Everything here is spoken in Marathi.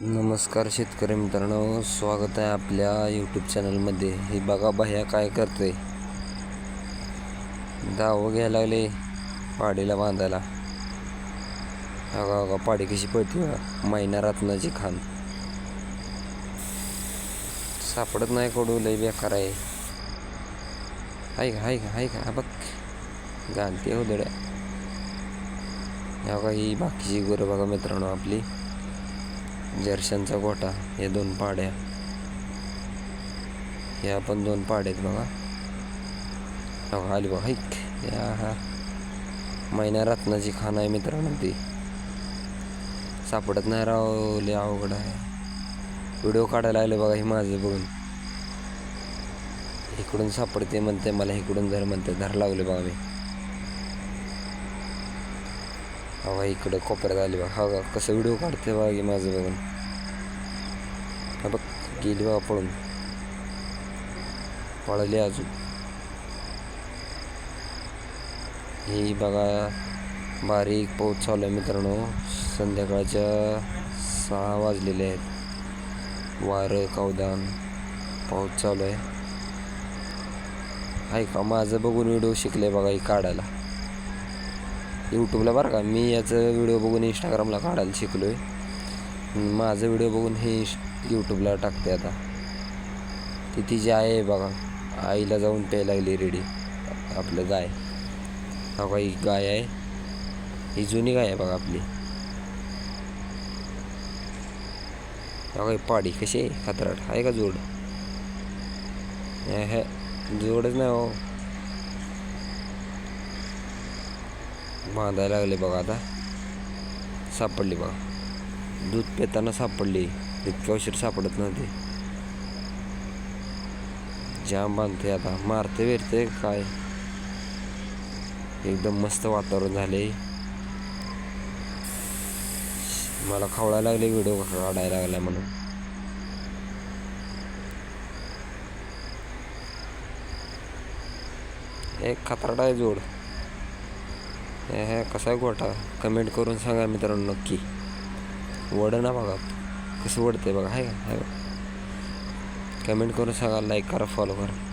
नमस्कार शेतकरी मित्रांनो स्वागत आहे आपल्या यूट्यूब चॅनलमध्ये हे बघा भैया काय करते धावं घ्यायला लागले पाडीला बांधायला. अगा अगा पाडी कशी पळते मैना रत्नाची खान. सापडत नाही कडू लय बेकार आहे. ऐका ऐका हाय का हाय का बघ. घालते हो दड्या अगा ही बाकीची गुरं बघा मित्रांनो आपली. जर्शनचा गोठा हे दोन पाड्या. ह्या पण दोन पाड्या आहेत बघा. आली बघा हैक या हा. मैना रत्नाची खाण आहे मित्रांनो ती. सापडत नाही राव लय अवघड आहे. व्हिडिओ काढायला आले बघा हे माझं बघून. इकडून सापडते म्हणते मला इकडून धर म्हणते धर लावले बघा मी. हवा इकडं कोपऱ्यात आली बघ. हा कसं व्हिडिओ काढते बघ की माझं बघून. हा बघ गेली बघा पळून. पळली अजून. ही बघा बारीक पाऊस चालू आहे मित्रांनो. संध्याकाळच्या सहा वाजलेले आहेत. वारं कावदान पाऊस चालू आहे. ऐका माझं बघून व्हिडिओ शिकले बघा ही काढायला. यूट्यूबला बरं का. मी याचं व्हिडिओ बघून इंस्टाग्रामला काढायला शिकलो आहे माझं व्हिडिओ बघून हे यूट्यूबला टाकते आता. ती तिची आई आहे बघा. आईला जाऊन प्यायला लागली रेडी आपलं गाय. हा ही गाय आहे. ही जुनी गाय आहे बघा आपली. बघा पाडी कशी आहे? खतराट आहे का जोड? हे जोडच नाही हो. बांधायला लागले बघा आता. सापडली बघा. दूध पिताना सापडली. इतक्या उशीर सापडत नव्हते. जाम बांधते आता. मारते बिरते काय? एकदम मस्त वातावरण झाले. मला खवळायला लागले व्हिडिओ काढायला लागला म्हणून. एक खतरडा आहे जोड. हे कसा आहे गोठा? कमेंट करून सांगा मित्रांनो नक्की वड ना बघा कसं वडते बघा आहे का? आहे कमेंट करून सांगा लाईक करा फॉलो करा.